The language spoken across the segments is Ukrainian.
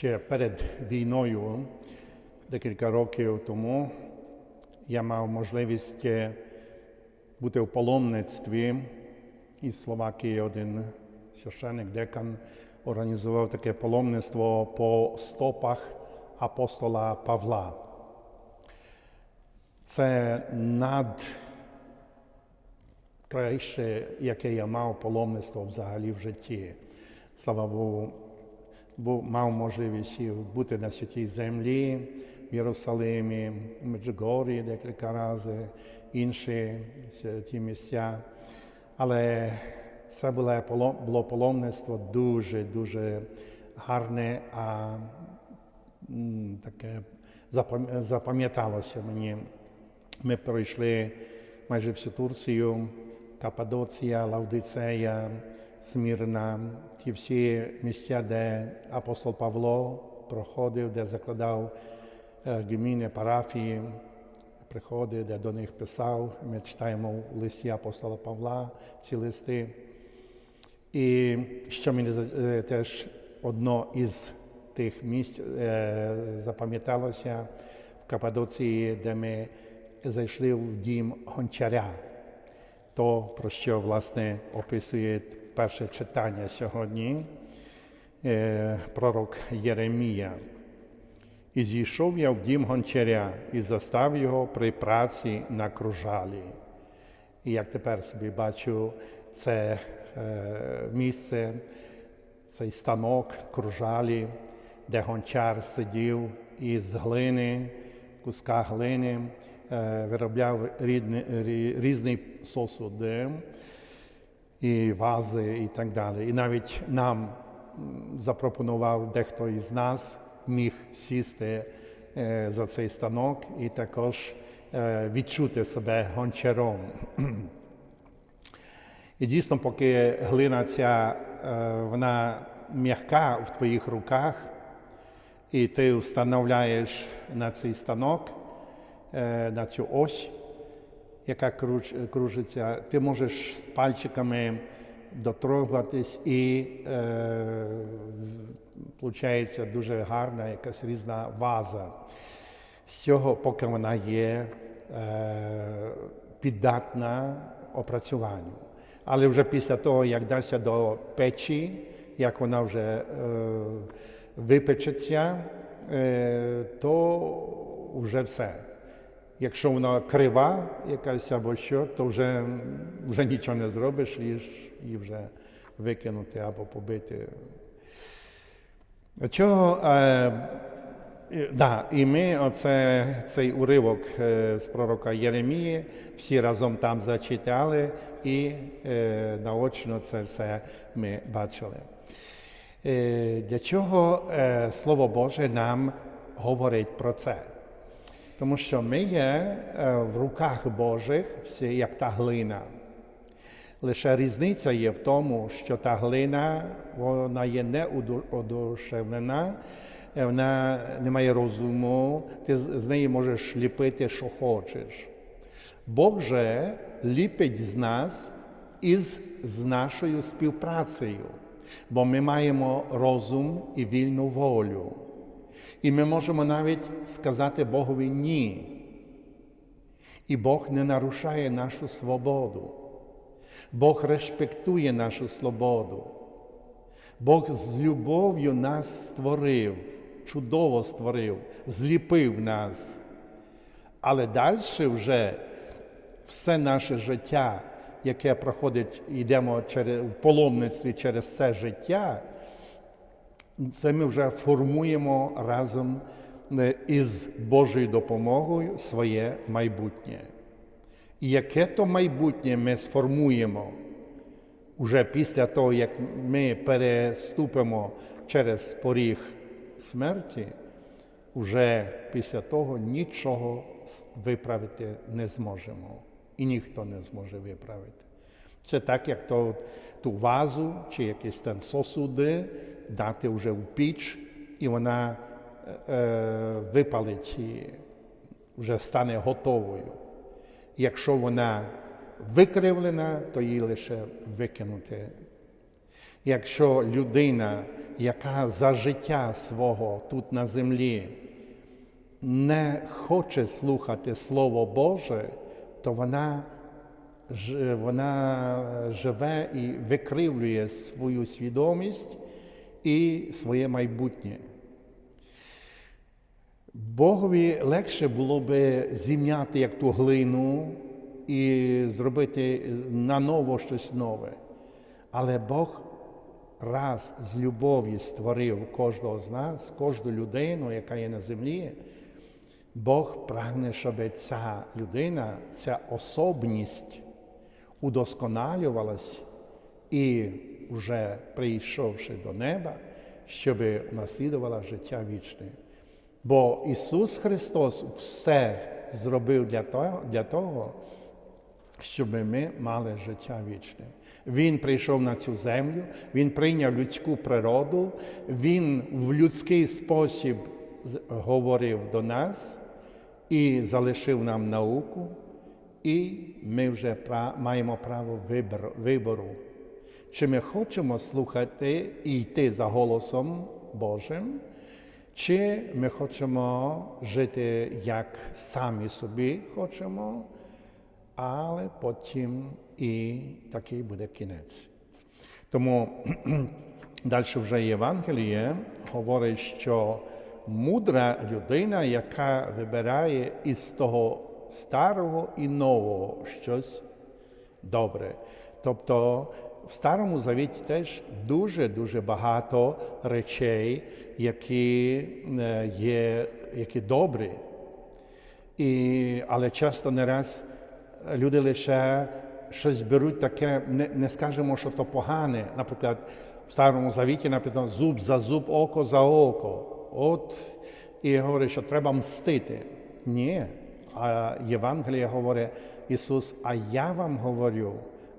Ще перед війною, декілька років тому, я мав можливість е, бути в паломництві із Словакії один священник, декан організував таке паломництво по стопах апостола Павла. Це над краще, яке я мав паломництво взагалі в житті. Слава Богу, був, мав можливість бути на святій землі в Єрусалимі, в Меджугорі декілька разів, інші ті місця. Але це було, паломництво дуже-дуже гарне, а таке запам'яталося мені. Ми пройшли майже всю Турцію, Каппадоція, Лаудицея, Смірна, ті всі місця, де апостол Павло проходив, де закладав е, гміни, парафії, приходи, де до них писав. Ми читаємо листі апостола Павла ці листи. І що мені е, теж одно із тих місць е, запам'яталося в Каппадоції, де ми зайшли в дім гончаря. То, про що власне описує перше читання сьогодні, е, пророк Єремія. І зійшов я в дім гончаря і застав його при праці на кружалі. І як тепер собі бачу, це е, місце, цей станок кружалі, де гончар сидів із глини, куска глини, е, виробляв рідні, рі- різні сосуди і вази і так далі. І навіть нам запропонував дехто із нас міг сісти е, за цей станок і також е, відчути себе гончаром. І дійсно, поки глина ця е, вона м'яка в твоїх руках, і ти встановляєш на цей станок, на цю ось, яка круж- кружиться, ти можеш пальчиками дотрогуватись і е, дуже гарна якась різна ваза. З цього, поки вона є е, піддатна опрацюванню. Але вже після того, як дасться до печі, як вона вже е, випечеться, е, то вже все. Якщо вона крива якась або що, то вже, вже нічого не зробиш, її вже викинути або побити. Чого, е, да, і ми оце, цей уривок е, з пророка Єремії всі разом там зачитали і е, наочно це все ми бачили. Е, для чого е, Слово Боже нам говорить про це? Тому що ми є е, в руках Божих, всі як та глина. Лише різниця є в тому, що та глина вона є неодушевлена, е, вона не має розуму, ти з неї можеш ліпити, що хочеш. Бог же ліпить з нас із з нашою співпрацею, бо ми маємо розум і вільну волю. І ми можемо навіть сказати Богові ні. І Бог не нарушає нашу свободу. Бог респектує нашу свободу. Бог з любов'ю нас створив, чудово створив, зліпив нас. Але далі вже все наше життя, яке проходить, йдемо в паломництві через це життя, це ми вже формуємо разом е, із Божою допомогою своє майбутнє. І яке то майбутнє ми сформуємо уже після того, як ми переступимо через поріг смерті, вже після того нічого виправити не зможемо. І ніхто не зможе виправити. Це так, як то, ту вазу чи якісь там сосуди дати вже в піч, і вона е, е, випалить і вже стане готовою. Якщо вона викривлена, то її лише викинути. Якщо людина, яка за життя свого тут на землі не хоче слухати Слово Боже, то вона, вона живе і викривлює свою свідомість і своє майбутнє. Богові легше було би зім'яти як ту глину і зробити наново щось нове. Але Бог раз з любові створив кожного з нас, кожну людину, яка є на землі. Бог прагне, щоб ця людина, ця особність удосконалювалась і, вже прийшовши до неба, щоб унаслідувала життя вічне. Бо Ісус Христос все зробив для того, для того, щоб ми мали життя вічне. Він прийшов на цю землю, Він прийняв людську природу, Він в людський спосіб говорив до нас і залишив нам науку, і ми вже маємо право вибору. Чи ми хочемо слухати і йти за голосом Божим, чи ми хочемо жити як самі собі хочемо, але потім і такий буде кінець. Тому далі вже Євангеліє говорить, що мудра людина, яка вибирає із того старого і нового щось добре. Тобто в Старому Завіті теж дуже-дуже багато речей, які е, є які добрі. І, але часто не раз люди лише щось беруть таке, не, не скажемо, що то погане. Наприклад, в Старому Завіті написано зуб за зуб, око за око. От і говорить, що треба мстити. Ні. А Євангеліє говорить Ісус, а я вам говорю,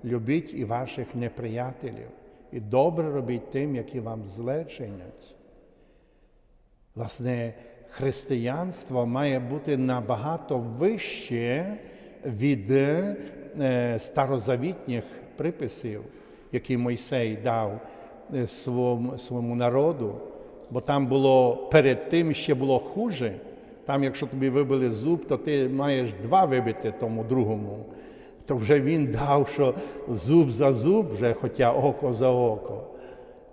любіть і ваших неприятелів, і добре робіть тим, які вам зле чинять. Власне, християнство має бути набагато вище від е, старозавітніх приписів, які Мойсей дав е, своєму, своєму народу, бо там було перед тим ще було хуже. Там, якщо тобі вибили зуб, то ти маєш два вибити тому другому. То вже він дав, що зуб за зуб, вже, хоча око за око.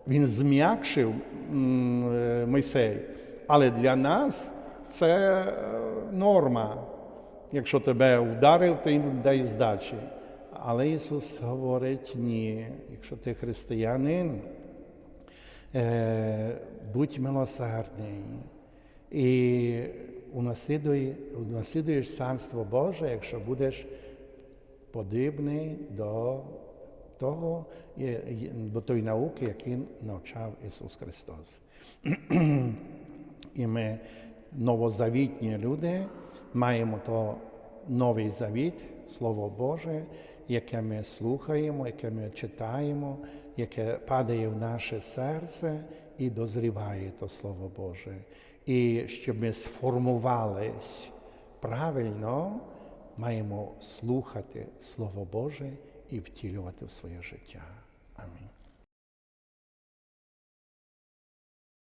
Він зм'якшив е, Мойсей. Але для нас це е, норма. Якщо тебе вдарив, то їм дай здачі. Але Ісус говорить, ні, якщо ти християнин, е, будь милосердний і унаслідуєш Царство Боже, якщо будеш подібний до того, до тої науки, яку навчав Ісус Христос. І ми, новозавітні люди, маємо то новий завіт, Слово Боже, яке ми слухаємо, яке ми читаємо, яке падає в наше серце і дозріває то Слово Боже. І щоб ми сформувались правильно, маємо слухати Слово Боже і втілювати в своє життя.